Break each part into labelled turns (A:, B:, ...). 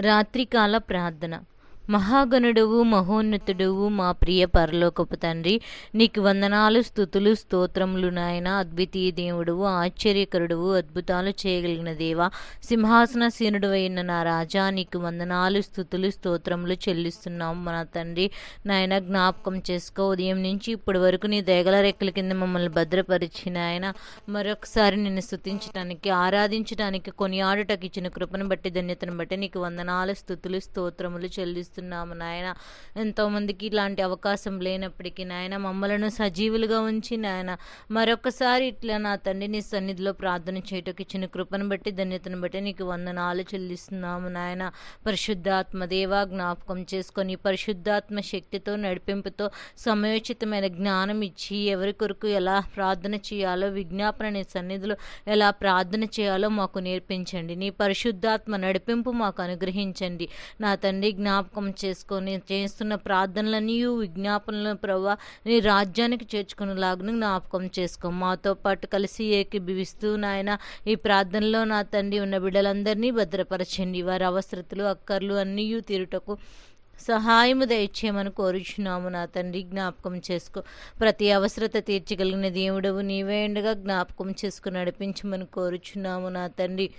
A: రాత్రికాల ప్రార్థన. మహాగణుడువు మహోన్నతుడువు మా ప్రియ పరలోకపు తండ్రి నీకు వందనాలు స్థుతులు స్తోత్రములు నాయన. అద్వితీయ దేవుడువు ఆశ్చర్యకరుడువు అద్భుతాలు చేయగలిగిన దేవా. సింహాసనసీనుడు అయిన నా రాజా నీకు వందనాలు స్థుతులు స్తోత్రములు చెల్లిస్తున్నాము మన తండ్రి. నాయన జ్ఞాపకం చేసుకో. ఉదయం నుంచి ఇప్పటి వరకు నీ దయగల రెక్కల కింద మమ్మల్ని భద్రపరిచిన ఆయన మరొకసారి నిన్ను స్థుతించడానికి ఆరాధించడానికి కొనియాడుటకు ఇచ్చిన కృపను బట్టి ధన్యతను బట్టి నీకు వందనాలు స్థుతులు స్తోత్రములు చెల్లిస్తున్నాము నాయన. ఎంతోమందికి ఇలాంటి అవకాశం లేనప్పటికీ నాయన మమ్మలను సజీవులుగా ఉంచి నాయన మరొకసారి ఇట్లా నా తండ్రి నీ సన్నిధిలో ప్రార్థన చేయటకు ఇచ్చిన కృపను బట్టి ధన్యతను బట్టి నీకు వందనాలు చెల్లిస్తున్నాము నాయన. పరిశుద్ధాత్మ దేవా జ్ఞాపకం చేసుకొని పరిశుద్ధాత్మ శక్తితో నడిపింపుతో సమయోచితమైన జ్ఞానం ఇచ్చి ఎవరి కొరకు ఎలా ప్రార్థన చేయాలో విజ్ఞాపన నీ సన్నిధిలో ఎలా ప్రార్థన చేయాలో మాకు నేర్పించండి. నీ పరిశుద్ధాత్మ నడిపింపు మాకు అనుగ్రహించండి. నా తండ్రి జ్ఞాపకం చేసుకొని చేస్తున్న ప్రార్థనలన్నీ విజ్ఞాపనలు ప్రభా నీ రాజ్యానికి చేర్చుకునేలాగా జ్ఞాపకం చేసుకో. మాతో పాటు కలిసి ఏకీభవిస్తూ నాయన ఈ ప్రార్థనలో నా తండ్రి ఉన్న బిడ్డలందరినీ భద్రపరచండి. వారి అవసరతలు అక్కర్లు అన్నీ తీరుటకు సహాయము దయచేయమని కోరుచున్నాము నా తండ్రి. జ్ఞాపకం చేసుకో. ప్రతి అవసరత తీర్చగలిగిన దేవుడవు నీవే ఉండగా జ్ఞాపకం చేసుకుని నడిపించమని కోరుచున్నాము నా తండ్రి.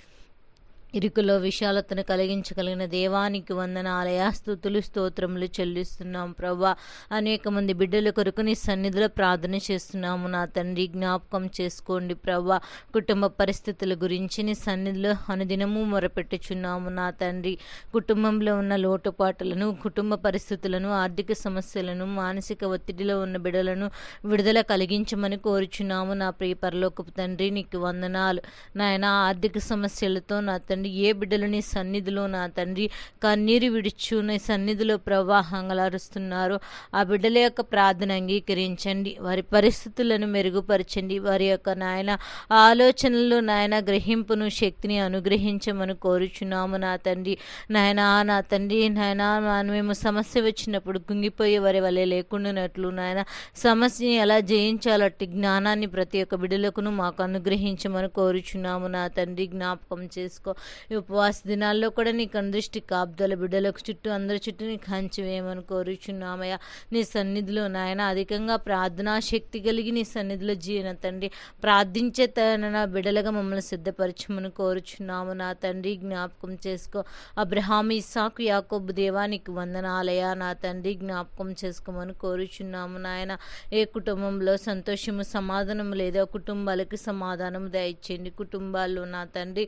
A: ఇరుకులో విశాలతను కలిగించగలిగిన దేవానికి వందనాలయ స్థుతులు స్తోత్రములు చెల్లిస్తున్నాం ప్రభా. అనేక మంది బిడ్డల కొరకు నీ సన్నిధిలో ప్రార్థన చేస్తున్నాము. నా తండ్రి జ్ఞాపకం చేసుకోండి ప్రభా. కుటుంబ పరిస్థితుల గురించి నీ సన్నిధిలో అనుదినము మొరపెట్టుచున్నాము. నా తండ్రి కుటుంబంలో ఉన్న లోటుపాట్లను కుటుంబ పరిస్థితులను ఆర్థిక సమస్యలను మానసిక ఒత్తిడిలో ఉన్న బిడ్డలను విడుదల కలిగించమని కోరుచున్నాము. నా ప్రియ పరలోకపు తండ్రి నీకు వందనాలు. నాయన ఆర్థిక సమస్యలతో నా తండ్రి ఏ బిడ్డలు నీ సన్నిధిలో నా తండ్రి? కన్నీరు విడుచుని సన్నిధిలో ప్రవాహంగలారుస్తున్నారు ఆ బిడ్డల యొక్క ప్రార్థన అంగీకరించండి. వారి పరిస్థితులను మెరుగుపరచండి. వారి యొక్క నాయన ఆలోచనలు నాయన గ్రహింపును శక్తిని అనుగ్రహించమని కోరుచున్నాము నా తండ్రి. నాయన నా తండ్రి నాయన మేము సమస్య వచ్చినప్పుడు కుంగిపోయే వారి వలె లేకుండానట్లు నాయన సమస్యని ఎలా జయించాలట్టి జ్ఞానాన్ని ప్రతి ఒక్క బిడ్డలకును మాకు అనుగ్రహించమని కోరుచున్నాము నా తండ్రి. జ్ఞాపకం చేసుకో. ఈ ఉపవాస దినాల్లో కూడా నీ కనుదృష్టి కాపుదల బిడ్డలకు చుట్టూ అందరి చుట్టూ నీకు హంచి వేయమని కోరుచున్నామయ్య నీ సన్నిధిలో నాయన అధికంగా ప్రార్థనా శక్తి కలిగి నీ సన్నిధిలో జీవన తండ్రి ప్రార్థించే తన బిడ్డలుగా మమ్మల్ని సిద్ధపరచమని కోరుచున్నాము నా తండ్రి. జ్ఞాపకం చేసుకో. అబ్రహాం ఇస్సాకు యాకోబు దేవానికి వందనాలయ నా తండ్రి. జ్ఞాపకం చేసుకోమని కోరుచున్నాము నాయన. ఏ కుటుంబంలో సంతోషము సమాధానం లేదో కుటుంబాలకి సమాధానం దయచేయండి. కుటుంబాల్లో నా తండ్రి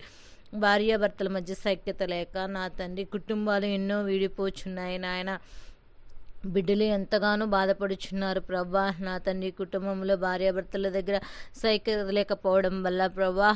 A: భార్యాభర్తల మధ్య సైక్యత లేక నా తండ్రి కుటుంబాలు ఎన్నో వీడిపోచున్నాయి. నాయన బిడ్డలు ఎంతగానో బాధపడుచున్నారు ప్రభా. నా తండ్రి కుటుంబంలో భార్యాభర్తల దగ్గర సైక్యత లేకపోవడం వల్ల ప్రభా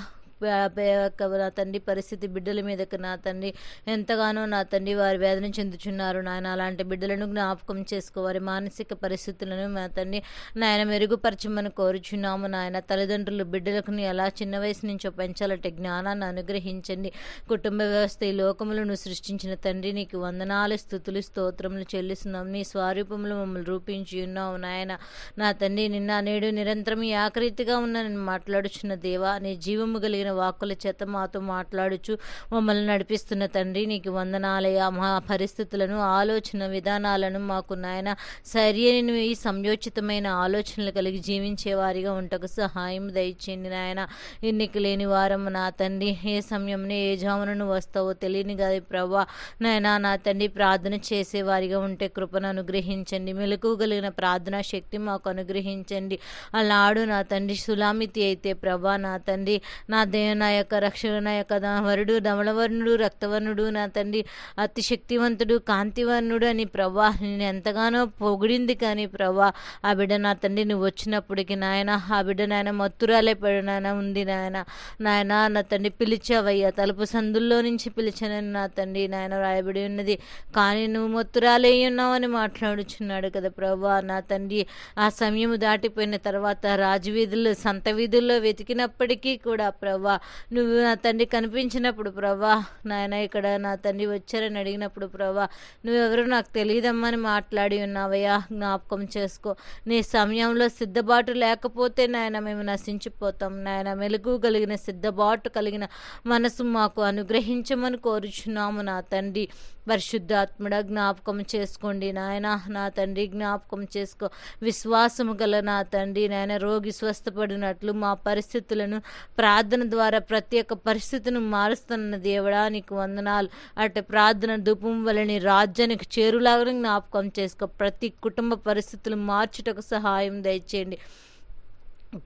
A: నా తండ్రి పరిస్థితి బిడ్డల మీదకి నా తండ్రి ఎంతగానో నా తండ్రి వారి వేదన చెందుచున్నారు నాయన. అలాంటి బిడ్డలను జ్ఞాపకం చేసుకోవారి మానసిక పరిస్థితులను నా తండ్రి నాయన మెరుగుపరచమని కోరుచున్నాము నాయన. తల్లిదండ్రులు బిడ్డలకు ఎలా చిన్న వయసు నుంచో పెంచాలంటే జ్ఞానాన్ని అనుగ్రహించండి. కుటుంబ వ్యవస్థ ఈ లోకములను సృష్టించిన తండ్రి నీకు వందనాలు స్థుతులు స్తోత్రములు చెల్లిస్తున్నాం నీ స్వరూపములు మమ్మల్ని రూపించి ఉన్నావు నాయన. నా తండ్రి నిన్న నేడు నిరంతరం ఈ ఆకరీతిగా ఉన్న నేను మాట్లాడుచున్న దేవా నీ జీవము కలిగిన వాక్కుల చేత మాతో మాట్లాడుచు మమ్మల్ని నడిపిస్తున్న తండ్రి నీకు వందనాలయ మా పరిస్థితులను ఆలోచన విధానాలను మాకు నాయన సరైన ఈ సంయోచితమైన ఆలోచనలు కలిగి జీవించేవారిగా ఉంటకు సహాయం దయచేయండి నాయన. ఎన్నిక లేని వారం నా తండ్రి ఏ సమయంలో ఏ జామునను వస్తావో తెలియని కదా ప్రభా నాయన నా తండ్రి ప్రార్థన చేసేవారిగా ఉంటే కృపను అనుగ్రహించండి. మెలకువగలిగిన ప్రార్థనా శక్తి మాకు అనుగ్రహించండి. అలాడు నా తండ్రి సులామితి అయితే ప్రభా నా తండ్రి. నా దేవ నా యొక్క రక్షణ నా యొక్క వరుడు ధవళవర్ణుడు రక్తవర్ణుడు నా తండ్రి అతి శక్తివంతుడు కాంతివర్ణుడు అని ప్రభా నేను ఎంతగానో పొగిడింది కానీ ప్రభా ఆ బిడ్డ నా తండ్రి నువ్వు వచ్చినప్పటికి నాయన ఆ బిడ్డ నాయన మత్తురాలే నాయన ఉంది నాయన. నాయన నా తండ్రి పిలిచావయ్యా తలుపు సందుల్లో నుంచి పిలిచానని నా తండ్రి నాయన రాయబడి ఉన్నది. కానీ నువ్వు మత్తురాలే ఉన్నావని మాట్లాడుచున్నాడు కదా ప్రభా నా తండ్రి. ఆ సమయం దాటిపోయిన తర్వాత రాజవీధుల్లో సంత వీధుల్లో వెతికినప్పటికీ కూడా ప్రభా ప్రభా. నువ్వు నా తండ్రి కనిపించినప్పుడు ప్రభా నాయన ఇక్కడ నా తండ్రి వచ్చారని అడిగినప్పుడు ప్రభా నువ్వెవరో నాకు తెలియదమ్మని మాట్లాడి ఉన్నావయ్యా. జ్ఞాపకం చేసుకో. నీ సమయంలో సిద్ధబాటు లేకపోతే నాయన మేము నశించిపోతాం. నాయన మెలుగు కలిగిన సిద్ధబాటు కలిగిన మనసు మాకు అనుగ్రహించమని కోరుచున్నాము నా తండ్రి. పరిశుద్ధాత్ముడ జ్ఞాపకం చేసుకోండి నాయన. నా తండ్రి జ్ఞాపకం చేసుకో. విశ్వాసము గల నా తండ్రి నాయన రోగి స్వస్థపడినట్లు మా పరిస్థితులను ప్రార్థన ద్వారా ప్రత్యేక పరిస్థితిని మారుస్తున్న దేవుడా నీకు వందనాలు. అటు ప్రార్థన ధూపం వలని రాజ్యానికి చేరులాగా జ్ఞాపకం చేసుకో. ప్రతి కుటుంబ పరిస్థితులు మార్చుటకు సహాయం దయచేయండి.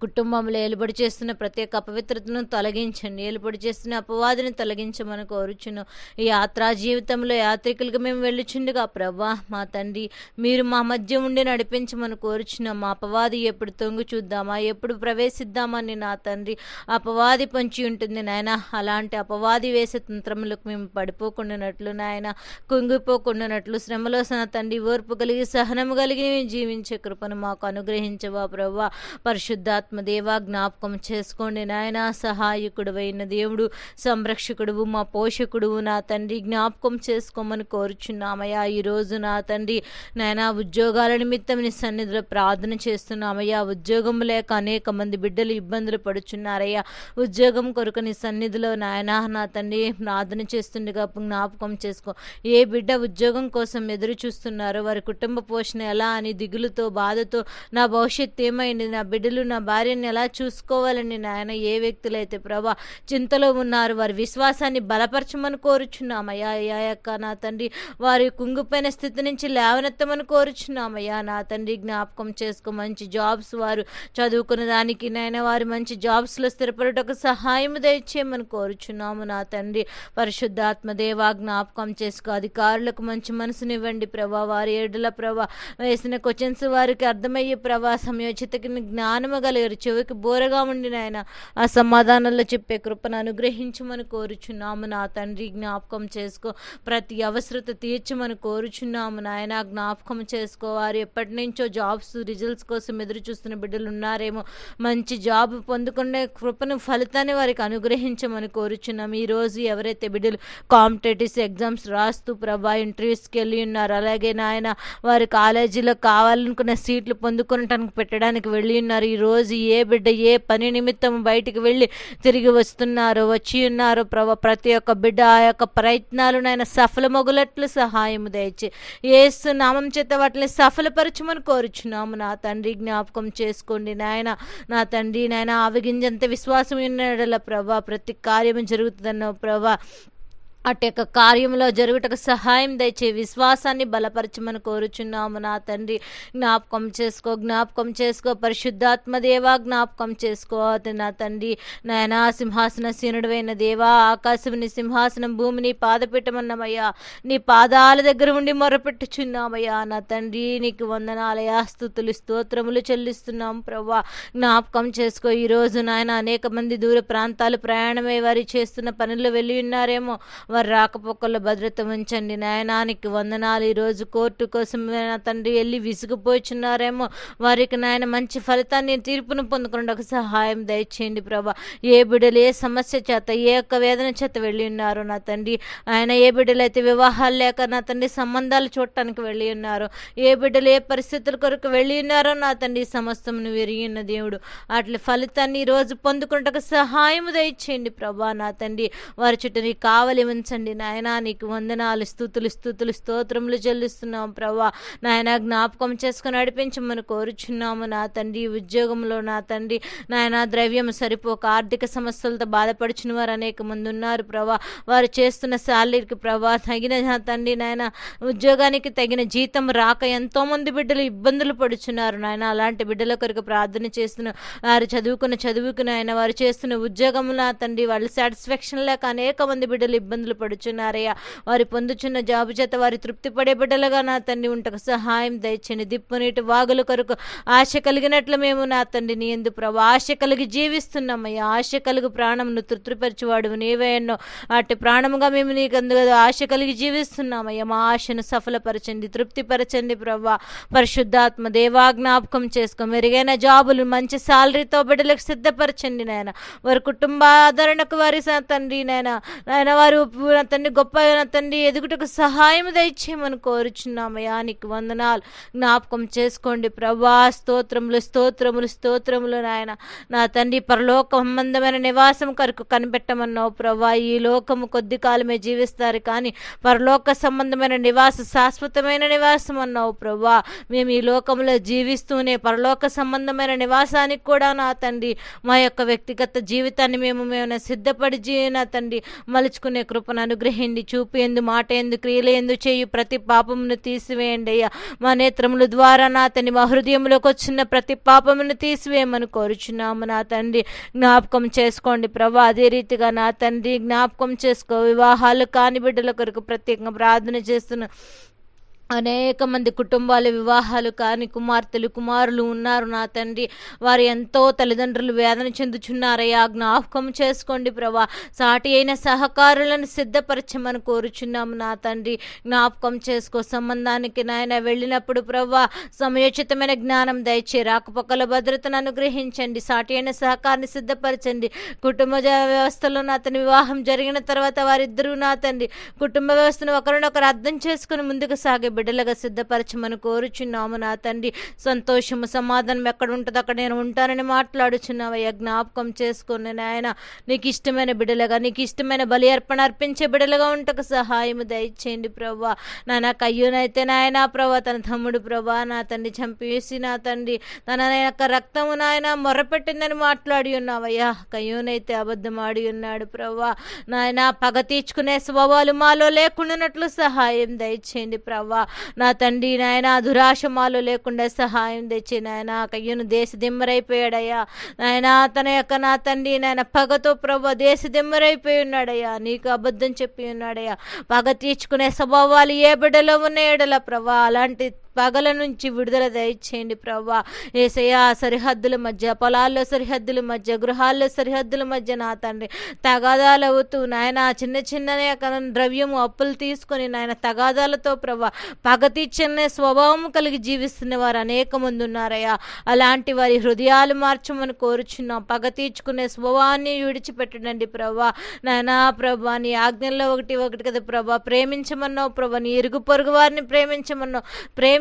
A: కుటుంబంలో ఏలుబడి చేస్తున్న ప్రత్యేక అపవిత్రతను తొలగించండి. ఏలుబడి చేస్తున్న అపవాదిని తొలగించమని కోరుచును. ఈ యాత్రా జీవితంలో యాత్రికులకు మేము వెళ్ళుచుండగా ప్రభా మా తండ్రి మీరు మా మధ్య ఉండి నడిపించమని కోరుచున్నాం మా అపవాది ఎప్పుడు తొంగు చూద్దామా? ఎప్పుడు ప్రవేశిద్దామని నా తండ్రి అపవాది పొంచి ఉంటుంది. నాయన అలాంటి అపవాది వేసే తంత్రములకు మేము పడిపోకుండానట్లు నాయన కుంగిపోకుండానట్లు శ్రమలో నా తండ్రి ఓర్పు కలిగి సహనము కలిగి మేము జీవించే కృపను మాకు అనుగ్రహించవా ప్రభా? పరిశుద్ధ పరిశుద్ధాత్మదేవా జ్ఞాపకం చేసుకోండి నాయన. సహాయకుడు అయిన దేవుడు సంరక్షకుడు మా పోషకుడు నా తండ్రి జ్ఞాపకం చేసుకోమని కోరుచున్నామయ్యా. ఈరోజు నా తండ్రి నాయన ఉద్యోగాల నిమిత్తం నీ సన్నిధిలో ప్రార్థన చేస్తున్నామయ్యా. ఉద్యోగం లేక అనేక మంది బిడ్డలు ఇబ్బందులు పడుచున్నారయ్యా. ఉద్యోగం కొరకు నీ సన్నిధిలో నాయన నా తండ్రి ప్రార్థన చేస్తుండగా జ్ఞాపకం చేసుకో. ఏ బిడ్డ ఉద్యోగం కోసం ఎదురు చూస్తున్నారో వారి కుటుంబ పోషణ ఎలా అని దిగులుతో బాధతో నా భవిష్యత్తు ఏమైంది నా బిడ్డలు నా భార్యని ఎలా చూసుకోవాలని నాయన? ఏ వ్యక్తులైతే ప్రభా చింతలో ఉన్నారు వారి విశ్వాసాన్ని బలపరచమని కోరుచున్నామయ్యా. అయ్యా యొక్క నా తండ్రి వారి కుంగిపోయిన స్థితి నుంచి లేవనెత్తమని కోరుచున్నామయ్యా. నా తండ్రి జ్ఞాపకం చేసుకో మంచి జాబ్స్ వారు చదువుకున్న దానికి నాయన వారు మంచి జాబ్స్లో స్థిరపడటకు సహాయం దయచేయమని కోరుచున్నాము. నా తండ్రి పరిశుద్ధాత్మ దేవా జ్ఞాపకం చేసుకో అధికారులకు మంచి మనసునివ్వండి ప్రభా. వారి ఏడుల ప్రభా వేసిన క్వశ్చన్స్ వారికి అర్థమయ్యే ప్రభా సమయోచితకి జ్ఞానము కలిగారు. చెవికి బోరగా ఉండి నాయన ఆ సమాధానంలో చెప్పే కృపను అనుగ్రహించమని కోరుచున్నాము. నా తండ్రి జ్ఞాపకం చేసుకో. ప్రతి అవసరత తీర్చమని కోరుచున్నాము. నాయన జ్ఞాపకం చేసుకో. వారు ఎప్పటి నుంచో జాబ్స్ రిజల్ట్స్ కోసం ఎదురు చూస్తున్న బిడ్డలు ఉన్నారేమో. మంచి జాబ్ పొందుకునే కృపను ఫలితాన్ని వారికి అనుగ్రహించమని కోరుచున్నాము. ఈరోజు ఎవరైతే బిడ్డలు కాంపిటేటివ్స్ ఎగ్జామ్స్ రాస్తూ ప్రభా ఇంటర్వ్యూస్కి వెళ్ళి ఉన్నారు అలాగే నాయన వారి కాలేజీలో కావాలనుకున్న సీట్లు పొందుకునటానికి పెట్టడానికి వెళ్ళి ఉన్నారు. ఈరోజు ఏ బిడ్డ ఏ పని నిమిత్తం బయటికి వెళ్ళి తిరిగి వస్తున్నారు వచ్చి ఉన్నారో ప్రభ ప్రతి ఒక్క బిడ్డ ఆ యొక్క ప్రయత్నాలు నాయన సఫలమొగులట్లు సహాయం దయచి. ఏసు నామం చేత వాటిని సఫలపరచమని కోరుచున్నాము నా తండ్రి. జ్ఞాపకం చేసుకోండి నాయన నా తండ్రి నాయన ఆవిగింజంత విశ్వాసం ఉన్నాడల ప్రభా ప్రతి కార్యము జరుగుతుందన్న ప్రభా అటు యొక్క కార్యంలో జరుగుటకు సహాయం దయచే విశ్వాసాన్ని బలపరచమని కోరుచున్నాము నా తండ్రి. జ్ఞాపకం చేసుకో జ్ఞాపకం చేసుకో పరిశుద్ధాత్మ దేవా జ్ఞాపకం చేసుకో అది నా తండ్రి. నాయనా సింహాసన సీనుడువైన దేవా ఆకాశముని సింహాసనం భూమిని పాదపెట్టమన్నమయ్యా నీ పాదాల దగ్గర ఉండి మొరపెట్టుచున్నామయ్యా నా తండ్రి. నీకు వందనాలయా స్థుతులు స్తోత్రములు చెల్లిస్తున్నాం ప్రవ్వా. జ్ఞాపకం చేసుకో ఈరోజు నాయన అనేక మంది దూర ప్రాంతాలు ప్రయాణమై వారి చేస్తున్న పనులు వెళ్ళి ఉన్నారేమో. వారి రాకపోకల్లో భద్రత ఉంచండి నాయనానికి వందనాలు. ఈరోజు కోర్టు కోసం నా తండ్రి వెళ్ళి విసిగిపోయిచున్నారేమో వారికి నాయన మంచి ఫలితాన్ని తీర్పును పొందుకుండా ఒక సహాయం దయచేయండి ప్రభా. ఏ బిడ్డలు ఏ సమస్య చేత ఏ యొక్క వేదన చేత వెళ్ళి ఉన్నారో నా తండ్రి. ఆయన ఏ బిడ్డలు అయితే వివాహాలు లేక నా తండ్రి సంబంధాలు చూడటానికి వెళ్ళి ఉన్నారు ఏ బిడ్డలు ఏ పరిస్థితుల కొరకు వెళ్ళి ఉన్నారో నా తండ్రి సమస్తమును విరిగిన దేవుడు. అట్ల ఫలితాన్ని ఈరోజు పొందుకుంటకు సహాయం దయచేయండి ప్రభా నా తండ్రి. వారి చుట్టూ కావలి ఉంచండి నాయనా నీకు వందనాలు స్థుతులు స్థుతులు స్తోత్రములు చెల్లిస్తున్నాం ప్రభా. నాయన జ్ఞాపకం చేసుకుని నడిపించమని కోరుచున్నాము నా తండ్రి. ఉద్యోగంలో నా తండ్రి నాయన ద్రవ్యం సరిపోక ఆర్థిక సమస్యలతో బాధపడుచున్న వారు అనేక మంది ఉన్నారు ప్రభా. వారు చేస్తున్న శాలరీకి ప్రభా తగిన నా తండ్రి నాయన ఉద్యోగానికి తగిన జీతం రాక ఎంతోమంది బిడ్డలు ఇబ్బందులు పడుచున్నారు నాయన. అలాంటి బిడ్డల కొరకు ప్రార్థన చేస్తున్న వారు చదువుకున్న చదువుకున్న ఆయన వారు చేస్తున్న ఉద్యోగం నా తండ్రి. వాళ్ళు సాటిస్ఫాక్షన్ లేక అనేక మంది బిడ్డలు ఇబ్బందులు ఇబ్బందులు పడుచున్నారయ్యా. వారి పొందుచున్న జాబు చేత వారి తృప్తి పడే బిడ్డలుగా నా తండ్రి ఉంటకు సహాయం దయచండి దిప్పు నీటి వాగుల కొరకు ఆశ కలిగినట్లు మేము నా తండ్రి నీ ఎందు ప్రభు ఆశ కలిగి జీవిస్తున్నామయ్యా. ఆశ కలిగి ప్రాణమును తృప్తిపరచువాడు నీవే ఎన్నో అటు ప్రాణముగా మేము నీకు అందు ఆశ కలిగి జీవిస్తున్నామయ్యా. మా ఆశను సఫలపరచండి తృప్తిపరచండి ప్రభా. పరిశుద్ధాత్మ దేవా జ్ఞాపకం చేసుకో. మెరుగైన జాబులు మంచి సాలరీతో బిడ్డలకు సిద్ధపరచండి నాయన. వారి కుటుంబ ఆదరణకు వారి తండ్రి నాయన. నాయన వారు నా తండ్రి గొప్ప నా తండ్రి ఎదుగుటకు సహాయం దయచేయమని కోరుచున్నామయ్యా నీకు వందనాలు. జ్ఞాపకం చేసుకోండి. ప్రభా స్తోత్రములు స్తోత్రములు స్తోత్రములు నాయన. నా తండ్రి పరలోక సంబంధమైన నివాసం కొరకు కనిపెట్టమన్నావు. ప్రభా ఈ లోకము కొద్ది కాలమే జీవిస్తారు కానీ పరలోక సంబంధమైన నివాస శాశ్వతమైన నివాసం అన్నావు ప్రభా. మేము ఈ లోకంలో జీవిస్తూనే పరలోక సంబంధమైన నివాసానికి కూడా నా తండ్రి మా యొక్క వ్యక్తిగత జీవితాన్ని మేము మేము సిద్ధపడి జీ నా తండ్రి మలుచుకునే కృపను అనుగ్రహిండి చూపు ఎందు మాట ఎందు క్రియలు ఎందు చేయు ప్రతి పాపమును తీసివేయండి అయ్యా. మా నేత్రముల ద్వారా నా తండ్రి మా హృదయంలోకి వచ్చిన ప్రతి పాపమును తీసివేయమని కోరుచున్నాము నా తండ్రి. జ్ఞాపకం చేసుకోండి ప్రభా. అదే రీతిగా నా తండ్రి జ్ఞాపకం చేసుకో. వివాహాలు కాని బిడ్డల కొరకు ప్రత్యేకంగా ప్రార్థన చేస్తున్న అనేక మంది కుటుంబాల వివాహాలు కాని కుమార్తెలు కుమారులు ఉన్నారు నా తండ్రి. వారు ఎంతో తల్లిదండ్రులు వేదన చెందుచున్నారయ్యా జ్ఞాపకం చేసుకోండి ప్రభా. సాటి అయిన సహకారులను సిద్ధపరచమని కోరుచున్నాము నా తండ్రి. జ్ఞాపకం చేసుకో. సంబంధానికి నాయన వెళ్ళినప్పుడు ప్రభా సమయోచితమైన జ్ఞానం దయచే రాకపోకల భద్రతను అనుగ్రహించండి. సాటి అయిన సహకారాన్ని సిద్ధపరచండి. కుటుంబ వ్యవస్థలో నా అతని వివాహం జరిగిన తర్వాత వారిద్దరూ నా తండ్రి కుటుంబ వ్యవస్థను ఒకరినొకరు అర్థం చేసుకుని ముందుకు సాగే బిడ్డలుగా సిద్ధపరచమని కోరుచున్నాము నా తండ్రి. సంతోషము సమాధానం ఎక్కడ ఉంటుందో అక్కడ నేను ఉంటానని మాట్లాడుచున్నావయ్యా. జ్ఞాపకం చేసుకుని నాయన నీకు ఇష్టమైన బిడ్డలుగా నీకు ఇష్టమైన బలి అర్పణ అర్పించే బిడ్డలుగా ఉంటకు సహాయం దయచేయండి ప్రభా నాన్న కయ్యూనైతే నాయన ప్రభా తన తమ్ముడు ప్రభా నా తండ్రి చంపేసి నా తండ్రి. తన యొక్క రక్తము నాయన మొరపెట్టిందని మాట్లాడి ఉన్నావయ్యా. కయ్యూనైతే అబద్ధమాడి ఉన్నాడు ప్రభా నాయన పగ తీర్చుకునే స్వభావాలు మాలో లేకుండానట్లు సహాయం దయచేయండి ప్రభా నా తండ్రి నాయన దురాశమాలు లేకుండా సహాయం తెచ్చి నాయన కయ్యను దేశ దిమ్మరైపోయాడయ్యా. నాయన తన యొక్క నా తండ్రి నాయన పగతో ప్రభు దేశ దిమ్మరైపోయి ఉన్నాడయ్యా. నీకు అబద్ధం చెప్పి ఉన్నాడయ్యా. పగ తీర్చుకునే స్వభావాలు ఏ బిడ్డలో ఉన్న ఎడల ప్రభా. అలాంటి పగల నుంచి విడుదల దయచేయండి ప్రభా ఏసయ్యా సరిహద్దుల మధ్య పొలాల్లో సరిహద్దుల మధ్య గృహాల్లో సరిహద్దుల మధ్య నా తండ్రి తగాదాలు అవుతూ నాయన చిన్న చిన్ననే ద్రవ్యము అప్పులు తీసుకొని నాయన తగాదాలతో ప్రభా పగ తీర్చుకునే స్వభావం కలిగి జీవిస్తున్న వారు అనేక మంది ఉన్నారయ్యా. అలాంటి వారి హృదయాలు మార్చమని కోరుచున్నాం. పగ తీర్చుకునే స్వభావాన్ని విడిచిపెట్టండి ప్రభా నాయనా ప్రభా నీ ఆజ్ఞల్లో ఒకటి ఒకటి కదా ప్రభా ప్రేమించమన్నావు ప్రభా నీ ఇరుగు పొరుగు వారిని ప్రేమించమన్నావు.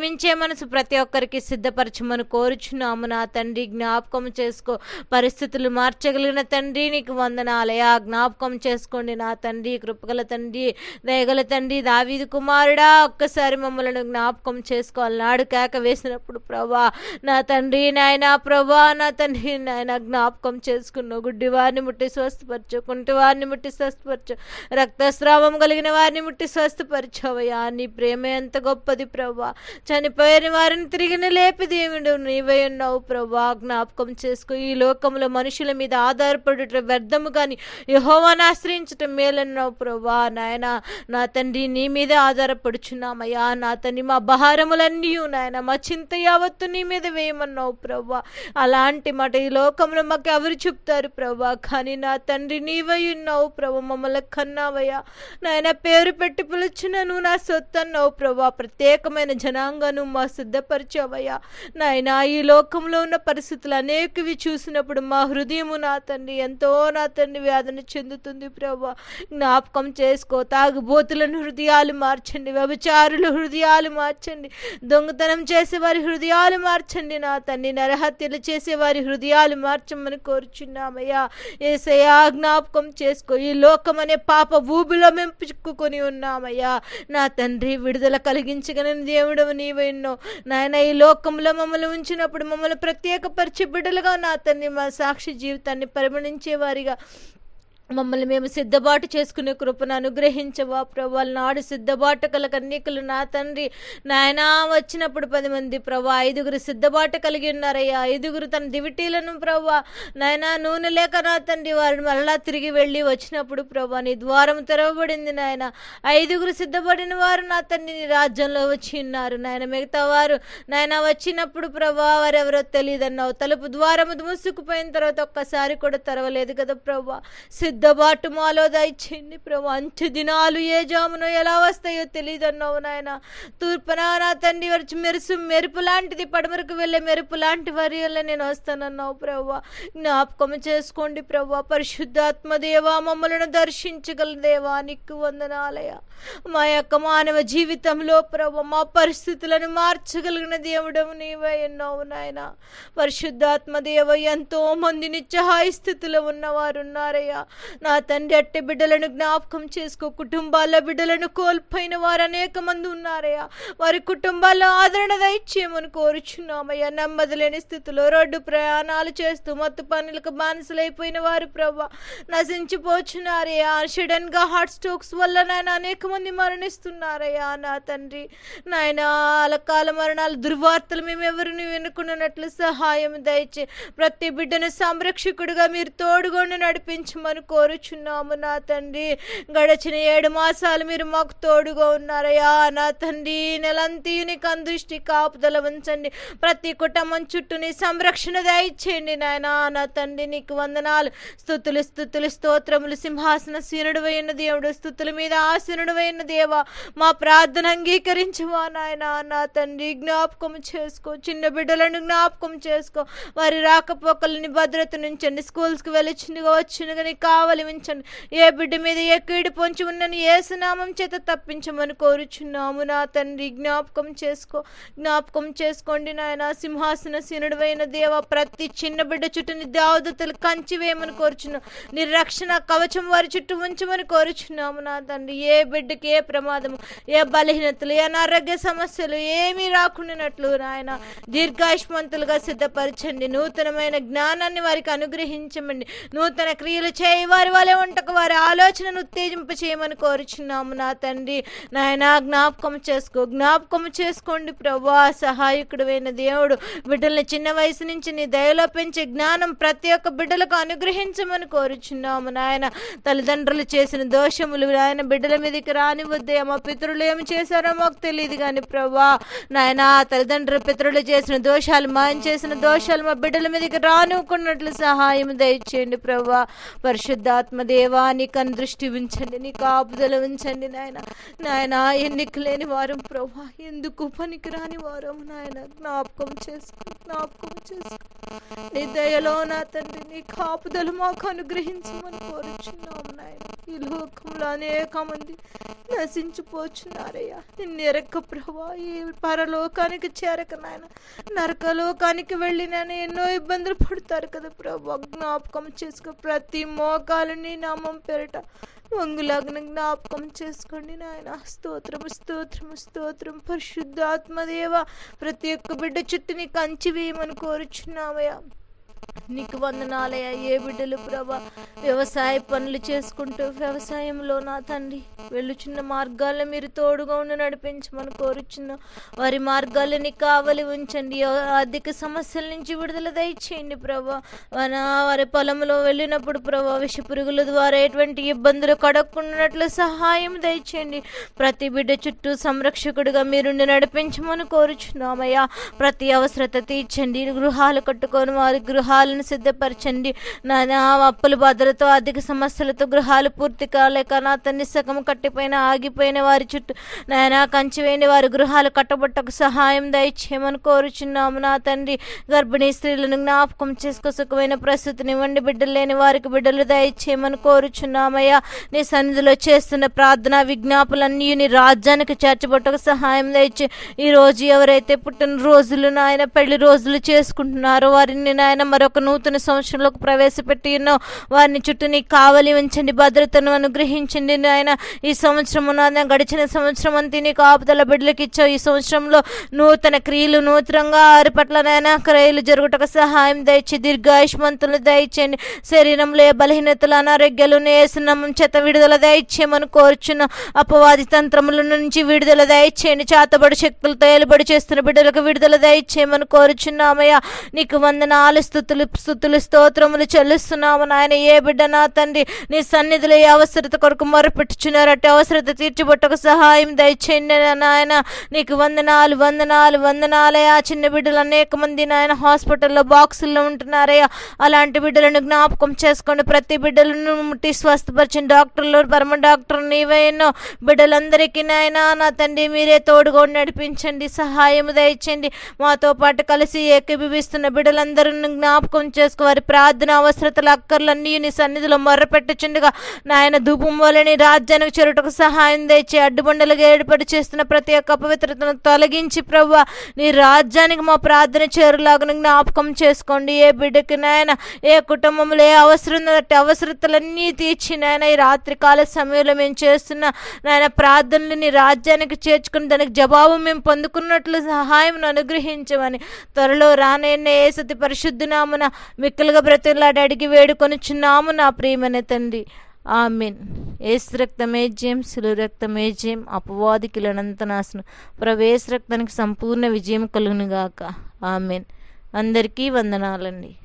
A: ప్రేమించే మనసు ప్రతి ఒక్కరికి సిద్ధపరచమని కోరుచున్నాము. నా తండ్రి జ్ఞాపకం చేసుకో. పరిస్థితులు మార్చగలిగిన తండ్రి నీకు వందనాలయా జ్ఞాపకం చేసుకోండి. నా తండ్రి కృపగల తండ్రి దయగల తండ్రి దావీదు కుమారుడా ఒక్కసారి మమ్మల్ని జ్ఞాపకం చేసుకోవాలి నాడు కేక వేసినప్పుడు ప్రభా నా తండ్రి నాయన ప్రభా నా తండ్రి నాయన జ్ఞాపకం చేసుకున్నావు గుడ్డి వారిని ముట్టి స్వస్థపరచు. కుంటి వారిని ముట్టి స్వస్థపరచు. రక్తస్రావం కలిగిన వారిని ముట్టి స్వస్థపరచవయ్యా. నీ ప్రేమ ఎంత గొప్పది ప్రభా. చనిపోయిన వారిని తిరిగి లేపి దేవుడు నీవై ఉన్నావు ప్రభా జ్ఞాపకం చేసుకో. ఈ లోకంలో మనుషుల మీద ఆధారపడుట వ్యర్థము కానీ యహోవాను ఆశ్రయించటం మేలన్నావు ప్రభా. నాయన నా తండ్రి నీ మీదే ఆధారపడుచున్నామయ్యా. నా తండ్రి మా బహారములన్నీ నాయన మా చింత యావత్తు నీ మీద వేయమన్నావు ప్రభా. అలాంటి మాట ఈ లోకంలో మాకు ఎవరు చెప్తారు ప్రభా? కానీ నా తండ్రి నీవై ఉన్నావు ప్రభా మమ్మల్ని కన్నావయ్యా. నాయన పేరు పెట్టి పిలుచున్న నువ్వు నా సొత్తు అన్నావు ప్రభా. ప్రత్యేకమైన జనాంగాను మా సిద్ధపరిచావయ్యా. నాయన ఈ లోకంలో ఉన్న పరిస్థితులు అనేకవి చూసినప్పుడు మా హృదయము నా తండ్రి ఎంతో నా తండ్రి వేదన చెందుతుంది ప్రభా. జ్ఞాపకం చేసుకో తాగుబోతులను హృదయాలు మార్చండి వ్యభిచారుల హృదయాలు మార్చండి దొంగతనం చేసే వారి హృదయాలు మార్చండి నా తండ్రి నరహత్యలు చేసే వారి హృదయాలు మార్చమని కోరుచున్నామయ్యా. ఏసయ్యా జ్ఞాపకం చేసుకో ఈ లోకం అనే పాప ఊబిలో మేము చిక్కుకొని ఉన్నామయ్యా. నా తండ్రి విడుదల కలిగించగలని దేవుడు నీవెన్నో. నాయన ఈ లోకంలో మమ్మల్ని ఉంచినప్పుడు మమ్మల్ని ప్రత్యేకపరిచి బిడ్డలుగా నా తండ్రి మా సాక్షి జీవితాన్ని పరిగణించే వారిగా మమ్మల్ని మేము సిద్ధబాటు చేసుకునే కృపను అనుగ్రహించవా ప్రభా. నాడు సిద్ధబాటు కల కన్యకులు నా తండ్రి. నాయనా వచ్చినప్పుడు పది మంది ప్రభా. ఐదుగురు సిద్ధబాటు కలిగి ఉన్నారయ్యా. ఐదుగురు తన దివిటీలను ప్రభా. నాయనా నూనె లేక నా తండ్రి వారిని మరలా తిరిగి వెళ్ళి వచ్చినప్పుడు ప్రభా నీ ద్వారం తెరవబడింది నాయన. ఐదుగురు సిద్ధపడిన వారు నా తండ్రి. నీ రాజ్యంలో వచ్చి ఉన్నారు నాయన. మిగతా వారు నాయన వచ్చినప్పుడు ప్రభా వారెవరో తెలియదన్నావు. తలుపు ద్వారము మూసుకుపోయిన తర్వాత ఒక్కసారి కూడా తెరవలేదు కదా ప్రభా. సిద్ధబాటు మాలో దయచేయండి ప్రభా. అంచె దినాలు ఏ జామునో ఎలా వస్తాయో తెలియదన్నావు నాయన. తూర్పున నా తండ్రి వచ్చి మెరుసు మెరుపు లాంటిది పడమరకు వెళ్ళే మెరుపు లాంటి వారి వల్ల నేను వస్తానన్నావు ప్రభా. జ్ఞాపకం చేసుకోండి ప్రభా. పరిశుద్ధాత్మ దేవా మమ్మలను దర్శించగల దేవా నీకు వందనాలయ. మా యొక్క మానవ జీవితంలో ప్రభు మా పరిస్థితులను మార్చగలిగిన దేవుడము నీవే ఎన్నావు నాయన. పరిశుద్ధాత్మ దేవ ఎంతో మంది నిత్యహాయి స్థితిలో ఉన్నవారు ఉన్నారయ్యా నా తండ్రి అట్టి బిడ్డలను జ్ఞాపకం చేసుకో. కుటుంబాల బిడ్డలను కోల్పోయిన వారు అనేక మంది ఉన్నారయ్యా. వారి కుటుంబాల్లో ఆదరణ దయచేయమని కోరుచున్నామయ్యా. నెమ్మదిలేని స్థితిలో రోడ్డు ప్రయాణాలు చేస్తూ మత్తు పనులకు బానిసలైపోయిన వారు ప్రభా నశించిపోచున్నారయ్యా. సడన్గా హార్ట్ స్ట్రోక్స్ వల్ల నాయన అనేక మంది మరణిస్తున్నారయ్యా నా తండ్రి. నాయన అలకాల మరణాలు దుర్వార్తలు మేము ఎవరిని వినుకున్నట్లు సహాయం దయచే ప్రతి బిడ్డను సంరక్షకుడిగా మీరు తోడుగొండి నడిపించమని కోరుచున్నాము నా తండ్రి. గడచిన ఏడు మాసాలు మీరు మాకు తోడుగా ఉన్నారయ్యా నా తండ్రి. నెలంతీ నీకు అందృష్టి కాపుదల ఉంచండి. ప్రతి కుటుంబం చుట్టూ నీ సంరక్షణ దయచేయండి నాయన నా తండ్రి. నీకు వందనాలు. స్థుతులు స్థుతులు స్తోత్రములు. సింహాసన సీనుడు అయిన దేవుడు స్థుతుల మీద ఆసీనుడు అయిన దేవా మా ప్రార్థన అంగీకరించువా నాయన నా తండ్రి. జ్ఞాపకం చేసుకో చిన్న బిడ్డలను జ్ఞాపకం చేసుకో. వారి రాకపోకలని భద్రత నుంచండి. స్కూల్స్కి వెళ్ళిచ్చిందిగా వచ్చినగా నీకు కావలి ఏ బిడ్డ మీద ఏ కీడు పొంచి ఉన్నను ఏ సునామం చేత తప్పించమని కోరుచున్నాము నా తండ్రి. జ్ఞాపకం చేసుకో జ్ఞాపకం చేసుకోండి నాయన. సింహాసన సీనుడువైన దేవ ప్రతి చిన్న బిడ్డ చుట్టూ నీ దావదతలు కంచి వేయమని కోరుచున్నాం. నీ రక్షణ కవచం వారి చుట్టూ ఉంచమని కోరుచున్నాము నా తండ్రి. ఏ బిడ్డకి ఏ ప్రమాదము ఏ బలహీనతలు ఏ అనారోగ్య సమస్యలు ఏమీ రాకుండానట్లు నాయన. దీర్ఘాయుష్మంతులుగా సిద్ధపరచండి. నూతనమైన జ్ఞానాన్ని వారికి అనుగ్రహించమండి. నూతన క్రియలు చేయి వారి వలె వంటకు వారి ఆలోచనను ఉత్తేజింప చేయమని కోరుచున్నాము నా తండ్రి. నాయన జ్ఞాపకం చేసుకో జ్ఞాపకం చేసుకోండి ప్రభా. సహాయకుడువైన దేవుడు బిడ్డల్ని చిన్న వయసు నుంచి నీ దయలో పెంచే జ్ఞానం ప్రతి ఒక్క బిడ్డలకు అనుగ్రహించమని కోరుచున్నాము నాయన. తల్లిదండ్రులు చేసిన దోషములు నాయన బిడ్డల మీదకి రానివద్దే. మా పితరులు ఏమి చేశారో మాకు తెలియదు కానీ ప్రభా. నాయన తల్లిదండ్రులు పితరులు చేసిన దోషాలు మాయం చేసిన దోషాలు మా బిడ్డల మీదకి రానివ్వకున్నట్లు సహాయం దయచేయండి ప్రభా. పరిశుద్ధ దేవా నీకు దృష్టి ఉంచండి నీ కాపుదల ఉంచండి నాయన. నాయన ఎన్నిక లేని వారం ప్రభా ఎందుకు పనికి రాని వారం నాయన. జ్ఞాపకం చేసుకో జ్ఞాపకం చేసుకో. నీ దయలో నా తండ్రి నీ కాపుదలు మాకు అనుగ్రహించమని కోరుచున్నాము నాయన. ఈ లోకంలో అనేక మంది నశించిపోచున్నారయ్యా. నిన్ను ఎరక్క ప్రభా ఈ పరలోకానికి చేరక నాయన. నరకలోకానికి వెళ్ళి ఎన్నో ఇబ్బందులు పడతారు కదా ప్రభా. జ్ఞాపకం చేసుకో ప్రతి మోకాలని నామం పేరట వంగులాగిన జ్ఞాపకం చేసుకోండి నాయన. స్తోత్రం స్తోత్రం స్తోత్రం. పరిశుద్ధాత్మదేవ ప్రతి ఒక్క బిడ్డ చుట్టూ నీ కంచి వేయమని నీకు వందనాలయ్యా ఏ బిడ్డలు ప్రభా? వ్యవసాయ పనులు చేసుకుంటూ వ్యవసాయంలో నా తండ్రి వెళ్ళుచున్న మార్గాల్లో మీరు తోడుగా ఉండి నడిపించమని కోరుచున్నాం. వారి మార్గాలని కావలి ఉంచండి. ఆర్థిక సమస్యల నుంచి విడుదల దయచేయండి ప్రభా. వారి పొలంలో వెళ్ళినప్పుడు ప్రభా విష పురుగుల ద్వారా ఎటువంటి ఇబ్బందులు కడక్కున్నట్లు సహాయం దయచేయండి. ప్రతి బిడ్డ చుట్టూ సంరక్షకుడిగా మీరుండి నడిపించమని కోరుచున్నామయ్యా ప్రతి అవసరత తీర్చండి. గృహాలు కట్టుకొని వారి గృహ గృహాలను సిద్ధపరచండి. నా నా అప్పుల బాధలతో ఆర్థిక సమస్యలతో గృహాలు పూర్తి కాలేక నా తన్ని సగం కట్టిపోయిన ఆగిపోయిన వారి చుట్టూ నాయనా కంచి వేయండి వారి గృహాలు కట్టబట్టకు సహాయం దయచేయమని కోరుచున్నాము. నా తండ్రి గర్భిణీ స్త్రీలను జ్ఞాపకం చేసుకో సుఖమైన ప్రస్తుతినివ్వండి బిడ్డలు లేని వారికి బిడ్డలు దయచేయమని కోరుచున్నామయ్యా. నీ సన్నిధిలో చేస్తున్న ప్రార్థన విజ్ఞాపులన్నీ నీ రాజ్యానికి చేర్చబట్టకు సహాయం దయచే ఈ రోజు ఎవరైతే పుట్టిన రోజులు నాయన పెళ్ళి రోజులు చేసుకుంటున్నారో వారిని నాయన మరొక నూతన సంవత్సరంలోకి ప్రవేశపెట్టి ఉన్నావు వారిని చుట్టూ నీకు కావలి ఉంచండి భద్రతను అనుగ్రహించండి. నాయన ఈ సంవత్సరము నాయన గడిచిన సంవత్సరం అంతా నీకు ఆపుదల బిడ్డలకు ఇచ్చావు. ఈ సంవత్సరంలో నూతన క్రియలు నూతనంగా ఆరి పట్ల నాయన క్రియలు జరుగుటకు సహాయం దయచి దీర్ఘాయుష్మంతులు దయచేయండి. శరీరంలో ఏ బలహీనతలు అనారోగ్యాలు నేసనమం చేత విడుదల దయచేయమని కోరుచున్న అపవాది తంత్రముల నుంచి విడుదల దయచేయండి. చేతబడి శక్తులతో ఏలుబడి చేస్తున్న బిడ్డలకు విడుదల దయచేయమని కోరుచున్నామయ్యా. నీకు వందనాలు స్థుతులు స్థుతులు స్తోత్రములు చెల్లిస్తున్నాము నాయన. ఏ బిడ్డ నా తండ్రి నీ సన్నిధిలో ఏ అవసరత కొరకు మొరపెట్టుచున్నారు అవసరత తీర్చిబొట్టకు సహాయం దయచేయండి నాయన. నీకు వందనాలు వందనాలు వందనాలయ్యా చిన్న బిడ్డలు అనేక మంది నాయన హాస్పిటల్లో బాక్సుల్లో ఉంటున్నారయ్యా. అలాంటి బిడ్డలను జ్ఞాపకం చేసుకోండి ప్రతి బిడ్డలను ముట్టి స్వస్థపరిచిన డాక్టర్లు పరమ డాక్టర్ నీవేనో. బిడ్డలందరికీ నాయన నా తండ్రి మీరే తోడుగా నడిపించండి సహాయం దయచేయండి. మాతో పాటు కలిసి ఏకీభవిస్తున్న బిడ్డలందరూ జ్ఞాపకం చేసుకో. వారి ప్రార్థన అవసరతలు అక్కర్లన్నీ నీ సన్నిధిలో మొర్రపెట్టుచుండగా. నాయన ధూపం వలని రాజ్యానికి చెరుటకు సహాయం తెచ్చి అడ్డుబండలుగా ఏర్పాటు చేస్తున్న ప్రతి ఒక్క పవిత్రతను తొలగించి ప్రవ్వ. నీ రాజ్యానికి మా ప్రార్థన చేరులాగా జ్ఞాపకం చేసుకోండి. ఏ బిడ్డకి నాయన ఏ కుటుంబంలో ఏ అవసరం అవసరతలన్నీ తీర్చి నాయన ఈ రాత్రికాల సమయంలో మేము చేస్తున్న నాయన ప్రార్థనలు నీ రాజ్యానికి చేర్చుకుని దానికి జవాబు మేము పొందుకున్నట్లు సహాయం అనుగ్రహించమని త్వరలో రాన ఏ సతి పరిశుద్ధ నామున మిక్కలుగా బ్రతులాడి అడిగి వేడుకొనిచున్నాము నా ప్రియమైన తండ్రి. ఆమెన్. ఏసు రక్తమే జయం శిలు రక్తమే జయం అపవాదికి లనంతనాశనం ప్రవేశ రక్తానికి సంపూర్ణ విజయం కలుగునుగాక. ఆమెన్. అందరికీ వందనాలండి.